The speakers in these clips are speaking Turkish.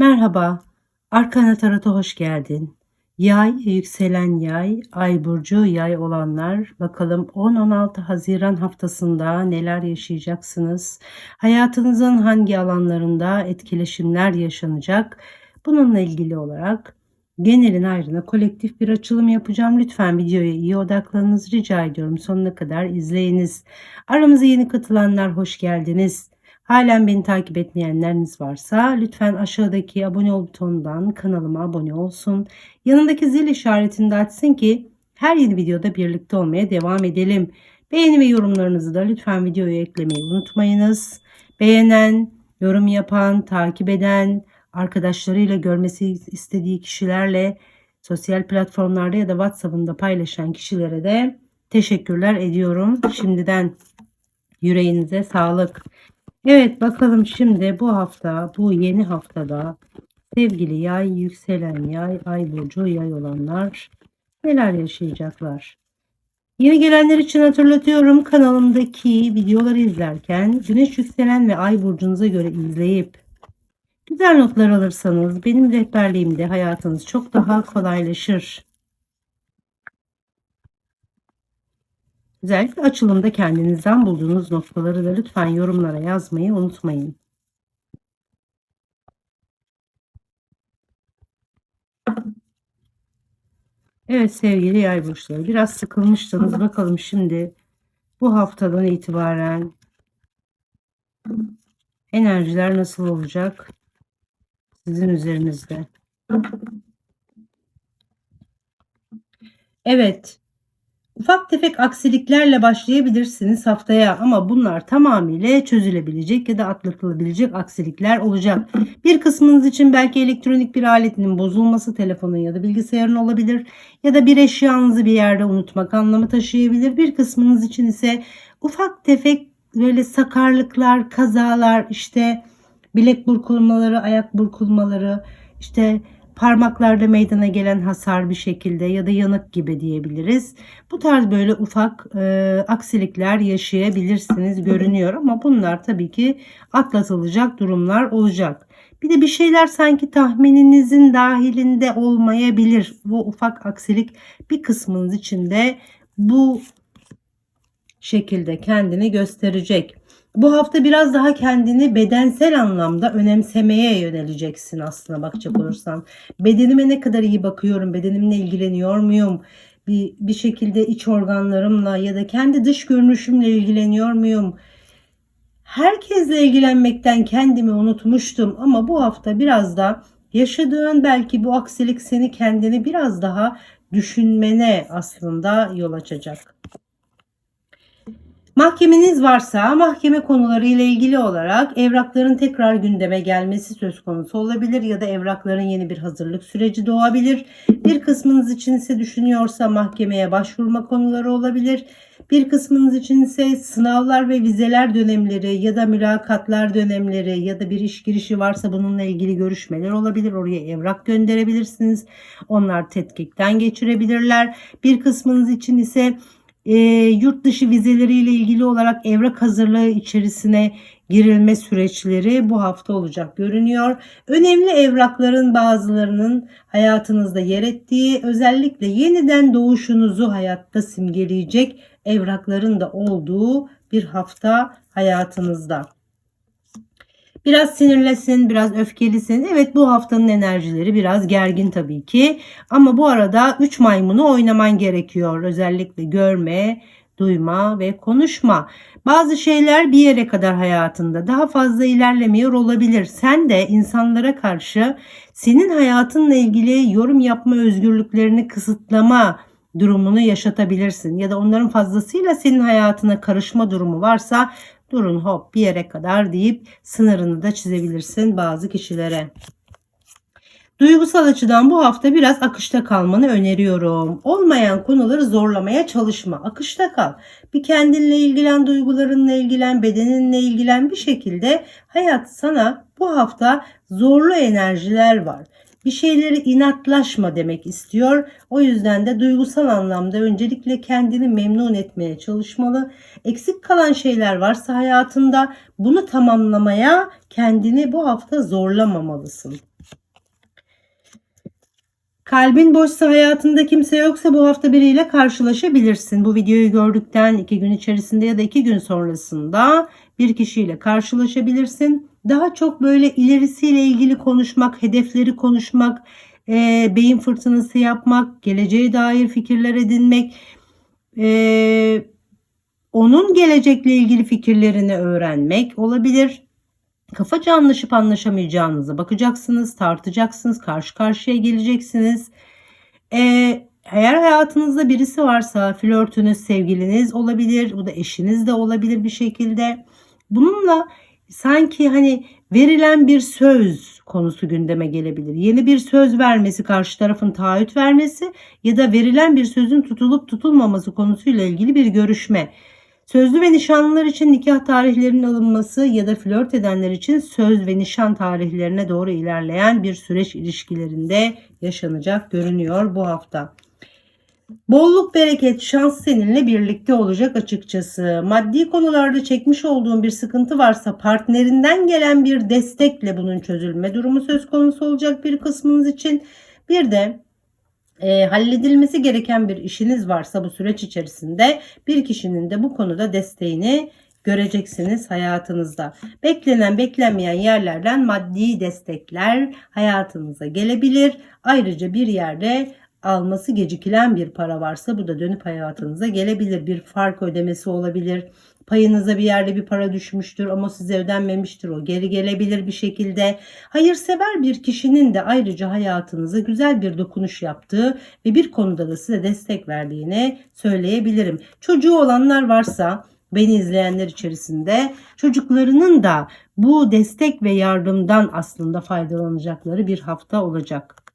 Merhaba, Arkana Tarot'a hoş geldin. Yay, yükselen yay, ay burcu yay olanlar bakalım 10-16 Haziran haftasında neler yaşayacaksınız? Hayatınızın hangi alanlarında etkileşimler yaşanacak? Bununla ilgili olarak genelin ayrına kolektif bir açılım yapacağım. Lütfen videoya iyi odaklanınız rica ediyorum. Sonuna kadar izleyiniz. Aramıza yeni katılanlar hoş geldiniz. Halen beni takip etmeyenleriniz varsa lütfen aşağıdaki abone ol butonundan kanalıma abone olsun. Yanındaki zil işaretini de açsın ki her yeni videoda birlikte olmaya devam edelim. Beğeni ve yorumlarınızı da lütfen videoya eklemeyi unutmayınız. Beğenen, yorum yapan, takip eden, arkadaşlarıyla görmesi istediği kişilerle sosyal platformlarda ya da WhatsApp'ında paylaşan kişilere de teşekkürler ediyorum. Şimdiden yüreğinize sağlık. Evet bakalım şimdi bu hafta bu yeni haftada sevgili yay yükselen yay ay burcu yay olanlar neler yaşayacaklar? Yeni gelenler için hatırlatıyorum kanalımdaki videoları izlerken güneş yükselen ve ay burcunuza göre izleyip güzel notlar alırsanız benim rehberliğimde hayatınız çok daha kolaylaşır. Özellikle açılımda kendinizden bulduğunuz noktaları da lütfen yorumlara yazmayı unutmayın. Evet sevgili yay burçları biraz sıkılmıştınız. Bakalım şimdi bu haftadan itibaren enerjiler nasıl olacak sizin üzerinizde. Evet Ufak tefek aksiliklerle başlayabilirsiniz haftaya ama bunlar tamamıyla çözülebilecek ya da atlatılabilecek aksilikler olacak. Bir kısmınız için belki elektronik bir aletinin bozulması telefonun ya da bilgisayarın olabilir ya da bir eşyanızı bir yerde unutmak anlamı taşıyabilir. Bir kısmınız için ise ufak tefek böyle sakarlıklar, kazalar, işte bilek burkulmaları, ayak burkulmaları, işte parmaklarda meydana gelen hasar bir şekilde ya da yanık gibi diyebiliriz. Bu tarz böyle ufak e, aksilikler yaşayabilirsiniz görünüyor ama bunlar tabii ki atlatılacak durumlar olacak. Bir de bir şeyler sanki tahmininizin dahilinde olmayabilir. Bu ufak aksilik bir kısmınız içinde bu şekilde kendini gösterecek. Bu hafta biraz daha kendini bedensel anlamda önemsemeye yöneleceksin aslına bakacak olursan. Bedenime ne kadar iyi bakıyorum, bedenimle ilgileniyor muyum? Bir, bir şekilde iç organlarımla ya da kendi dış görünüşümle ilgileniyor muyum? Herkesle ilgilenmekten kendimi unutmuştum ama bu hafta biraz da yaşadığın belki bu aksilik seni kendini biraz daha düşünmene aslında yol açacak. Mahkemeniz varsa mahkeme konuları ile ilgili olarak evrakların tekrar gündeme gelmesi söz konusu olabilir ya da evrakların yeni bir hazırlık süreci doğabilir. Bir kısmınız için ise düşünüyorsa mahkemeye başvurma konuları olabilir. Bir kısmınız için ise sınavlar ve vizeler dönemleri ya da mülakatlar dönemleri ya da bir iş girişi varsa bununla ilgili görüşmeler olabilir. Oraya evrak gönderebilirsiniz. Onlar tetkikten geçirebilirler. Bir kısmınız için ise e, yurt dışı vizeleriyle ilgili olarak evrak hazırlığı içerisine girilme süreçleri bu hafta olacak görünüyor. Önemli evrakların bazılarının hayatınızda yer ettiği özellikle yeniden doğuşunuzu hayatta simgeleyecek evrakların da olduğu bir hafta hayatınızda. Biraz sinirlesin, biraz öfkelisin. Evet bu haftanın enerjileri biraz gergin tabii ki. Ama bu arada 3 maymunu oynaman gerekiyor. Özellikle görme, duyma ve konuşma. Bazı şeyler bir yere kadar hayatında daha fazla ilerlemiyor olabilir. Sen de insanlara karşı senin hayatınla ilgili yorum yapma özgürlüklerini kısıtlama durumunu yaşatabilirsin ya da onların fazlasıyla senin hayatına karışma durumu varsa durun hop bir yere kadar deyip sınırını da çizebilirsin bazı kişilere. Duygusal açıdan bu hafta biraz akışta kalmanı öneriyorum. Olmayan konuları zorlamaya çalışma. Akışta kal. Bir kendinle ilgilen, duygularınla ilgilen, bedeninle ilgilen bir şekilde hayat sana bu hafta zorlu enerjiler var. Bir şeyleri inatlaşma demek istiyor. O yüzden de duygusal anlamda öncelikle kendini memnun etmeye çalışmalı. Eksik kalan şeyler varsa hayatında bunu tamamlamaya kendini bu hafta zorlamamalısın. Kalbin boşsa hayatında kimse yoksa bu hafta biriyle karşılaşabilirsin. Bu videoyu gördükten iki gün içerisinde ya da iki gün sonrasında bir kişiyle karşılaşabilirsin. Daha çok böyle ilerisiyle ilgili konuşmak, hedefleri konuşmak, e, beyin fırtınası yapmak, geleceğe dair fikirler edinmek, e, onun gelecekle ilgili fikirlerini öğrenmek olabilir. Kafaca anlaşıp anlaşamayacağınıza bakacaksınız, tartacaksınız, karşı karşıya geleceksiniz. Ee, eğer hayatınızda birisi varsa flörtünüz, sevgiliniz olabilir, bu da eşiniz de olabilir bir şekilde. Bununla sanki hani verilen bir söz konusu gündeme gelebilir. Yeni bir söz vermesi, karşı tarafın taahhüt vermesi ya da verilen bir sözün tutulup tutulmaması konusuyla ilgili bir görüşme. Sözlü ve nişanlılar için nikah tarihlerinin alınması ya da flört edenler için söz ve nişan tarihlerine doğru ilerleyen bir süreç ilişkilerinde yaşanacak görünüyor bu hafta. Bolluk, bereket, şans seninle birlikte olacak açıkçası. Maddi konularda çekmiş olduğun bir sıkıntı varsa partnerinden gelen bir destekle bunun çözülme durumu söz konusu olacak bir kısmınız için. Bir de e, halledilmesi gereken bir işiniz varsa bu süreç içerisinde bir kişinin de bu konuda desteğini göreceksiniz hayatınızda. Beklenen beklenmeyen yerlerden maddi destekler hayatınıza gelebilir. Ayrıca bir yerde alması gecikilen bir para varsa bu da dönüp hayatınıza gelebilir. Bir fark ödemesi olabilir. Payınıza bir yerde bir para düşmüştür ama size ödenmemiştir. O geri gelebilir bir şekilde. Hayırsever bir kişinin de ayrıca hayatınıza güzel bir dokunuş yaptığı ve bir konuda da size destek verdiğini söyleyebilirim. Çocuğu olanlar varsa beni izleyenler içerisinde çocuklarının da bu destek ve yardımdan aslında faydalanacakları bir hafta olacak.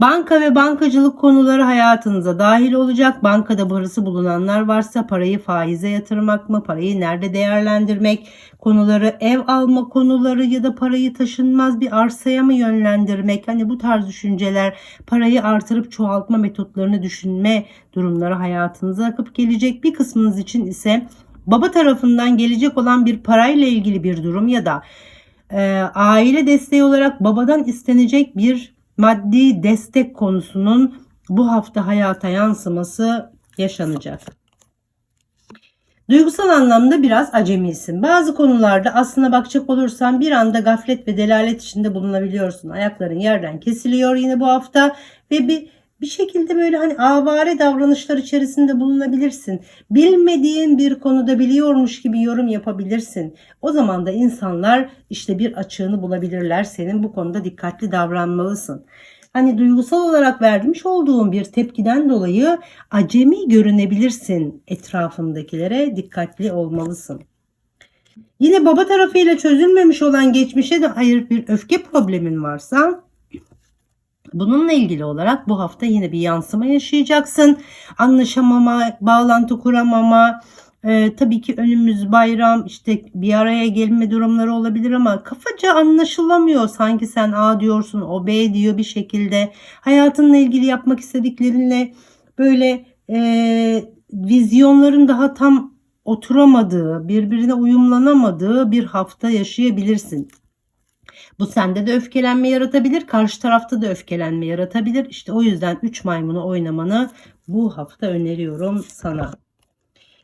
Banka ve bankacılık konuları hayatınıza dahil olacak. Bankada parası bulunanlar varsa parayı faize yatırmak mı, parayı nerede değerlendirmek, konuları ev alma konuları ya da parayı taşınmaz bir arsaya mı yönlendirmek? Hani bu tarz düşünceler, parayı artırıp çoğaltma metotlarını düşünme durumları hayatınıza akıp gelecek. Bir kısmınız için ise baba tarafından gelecek olan bir parayla ilgili bir durum ya da e, aile desteği olarak babadan istenecek bir maddi destek konusunun bu hafta hayata yansıması yaşanacak. Duygusal anlamda biraz acemisin. Bazı konularda aslına bakacak olursan bir anda gaflet ve delalet içinde bulunabiliyorsun. Ayakların yerden kesiliyor yine bu hafta ve bir bir şekilde böyle hani avare davranışlar içerisinde bulunabilirsin. Bilmediğin bir konuda biliyormuş gibi yorum yapabilirsin. O zaman da insanlar işte bir açığını bulabilirler. Senin bu konuda dikkatli davranmalısın. Hani duygusal olarak vermiş olduğun bir tepkiden dolayı acemi görünebilirsin etrafındakilere dikkatli olmalısın. Yine baba tarafıyla çözülmemiş olan geçmişe dair bir öfke problemin varsa Bununla ilgili olarak bu hafta yine bir yansıma yaşayacaksın. Anlaşamama, bağlantı kuramama, ee, tabii ki önümüz bayram işte bir araya gelme durumları olabilir ama kafaca anlaşılamıyor. Sanki sen A diyorsun o B diyor bir şekilde. Hayatınla ilgili yapmak istediklerinle böyle e, vizyonların daha tam oturamadığı, birbirine uyumlanamadığı bir hafta yaşayabilirsin. Bu sende de öfkelenme yaratabilir, karşı tarafta da öfkelenme yaratabilir. İşte o yüzden 3 maymunu oynamanı bu hafta öneriyorum sana.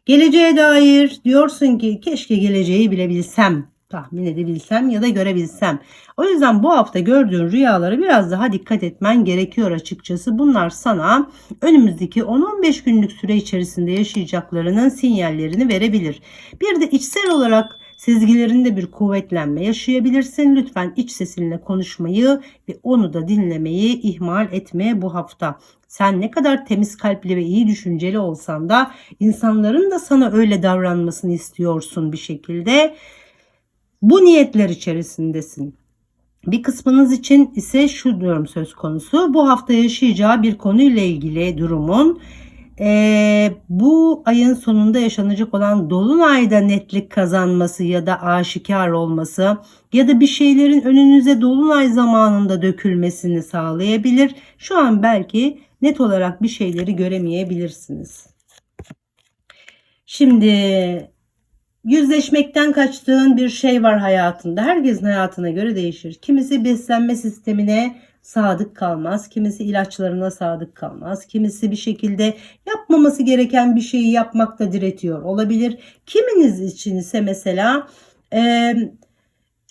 Geleceğe dair diyorsun ki keşke geleceği bilebilsem, tahmin edebilsem ya da görebilsem. O yüzden bu hafta gördüğün rüyalara biraz daha dikkat etmen gerekiyor açıkçası. Bunlar sana önümüzdeki 10-15 günlük süre içerisinde yaşayacaklarının sinyallerini verebilir. Bir de içsel olarak Sezgilerinde bir kuvvetlenme yaşayabilirsin. Lütfen iç sesinle konuşmayı ve onu da dinlemeyi ihmal etme bu hafta. Sen ne kadar temiz kalpli ve iyi düşünceli olsan da insanların da sana öyle davranmasını istiyorsun bir şekilde. Bu niyetler içerisindesin. Bir kısmınız için ise şu durum söz konusu. Bu hafta yaşayacağı bir konuyla ilgili durumun Ee, bu ayın sonunda yaşanacak olan dolunayda netlik kazanması ya da aşikar olması ya da bir şeylerin önünüze dolunay zamanında dökülmesini sağlayabilir. Şu an belki net olarak bir şeyleri göremeyebilirsiniz. Şimdi yüzleşmekten kaçtığın bir şey var hayatında. Herkesin hayatına göre değişir. Kimisi beslenme sistemine sadık kalmaz. Kimisi ilaçlarına sadık kalmaz. Kimisi bir şekilde yapmaması gereken bir şeyi yapmakta diretiyor olabilir. Kiminiz için ise mesela e,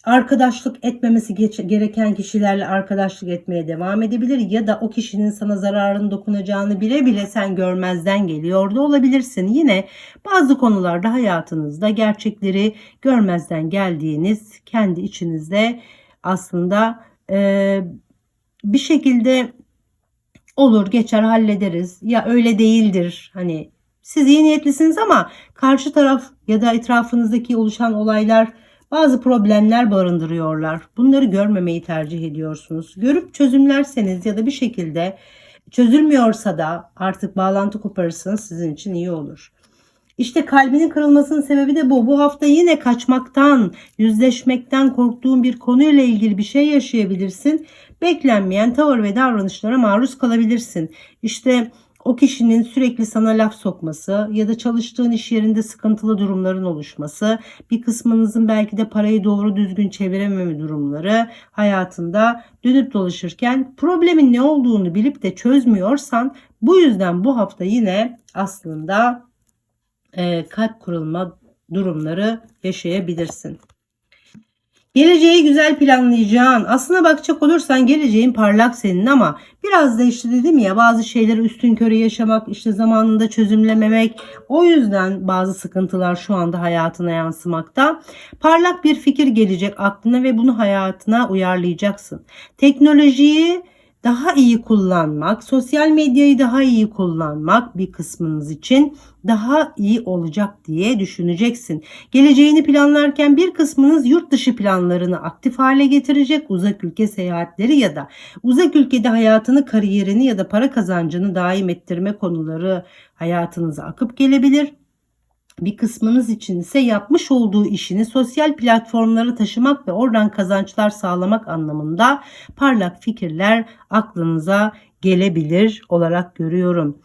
arkadaşlık etmemesi gereken kişilerle arkadaşlık etmeye devam edebilir ya da o kişinin sana zararın dokunacağını bile bile sen görmezden geliyor da olabilirsin. Yine bazı konularda hayatınızda gerçekleri görmezden geldiğiniz kendi içinizde aslında e, bir şekilde olur geçer hallederiz ya öyle değildir hani siz iyi niyetlisiniz ama karşı taraf ya da etrafınızdaki oluşan olaylar bazı problemler barındırıyorlar. Bunları görmemeyi tercih ediyorsunuz. Görüp çözümlerseniz ya da bir şekilde çözülmüyorsa da artık bağlantı koparırsanız sizin için iyi olur. İşte kalbinin kırılmasının sebebi de bu. Bu hafta yine kaçmaktan, yüzleşmekten korktuğun bir konuyla ilgili bir şey yaşayabilirsin. Beklenmeyen tavır ve davranışlara maruz kalabilirsin. İşte o kişinin sürekli sana laf sokması ya da çalıştığın iş yerinde sıkıntılı durumların oluşması, bir kısmınızın belki de parayı doğru düzgün çevirememe durumları hayatında dönüp dolaşırken problemin ne olduğunu bilip de çözmüyorsan bu yüzden bu hafta yine aslında e, kalp kırılma durumları yaşayabilirsin. Geleceği güzel planlayacağın. Aslına bakacak olursan geleceğin parlak senin ama biraz da işte dedim ya bazı şeyleri üstün körü yaşamak, işte zamanında çözümlememek. O yüzden bazı sıkıntılar şu anda hayatına yansımakta. Parlak bir fikir gelecek aklına ve bunu hayatına uyarlayacaksın. Teknolojiyi daha iyi kullanmak, sosyal medyayı daha iyi kullanmak bir kısmınız için daha iyi olacak diye düşüneceksin. Geleceğini planlarken bir kısmınız yurt dışı planlarını aktif hale getirecek. Uzak ülke seyahatleri ya da uzak ülkede hayatını, kariyerini ya da para kazancını daim ettirme konuları hayatınıza akıp gelebilir. Bir kısmınız için ise yapmış olduğu işini sosyal platformlara taşımak ve oradan kazançlar sağlamak anlamında parlak fikirler aklınıza gelebilir olarak görüyorum.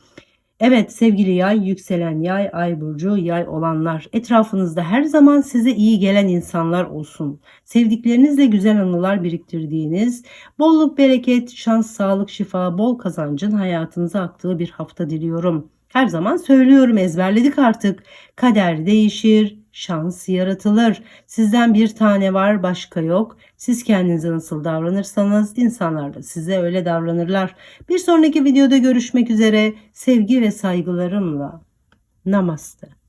Evet sevgili yay, yükselen yay, ay burcu, yay olanlar etrafınızda her zaman size iyi gelen insanlar olsun. Sevdiklerinizle güzel anılar biriktirdiğiniz, bolluk, bereket, şans, sağlık, şifa, bol kazancın hayatınıza aktığı bir hafta diliyorum. Her zaman söylüyorum ezberledik artık. Kader değişir, şans yaratılır. Sizden bir tane var başka yok. Siz kendinize nasıl davranırsanız insanlar da size öyle davranırlar. Bir sonraki videoda görüşmek üzere. Sevgi ve saygılarımla. Namaste.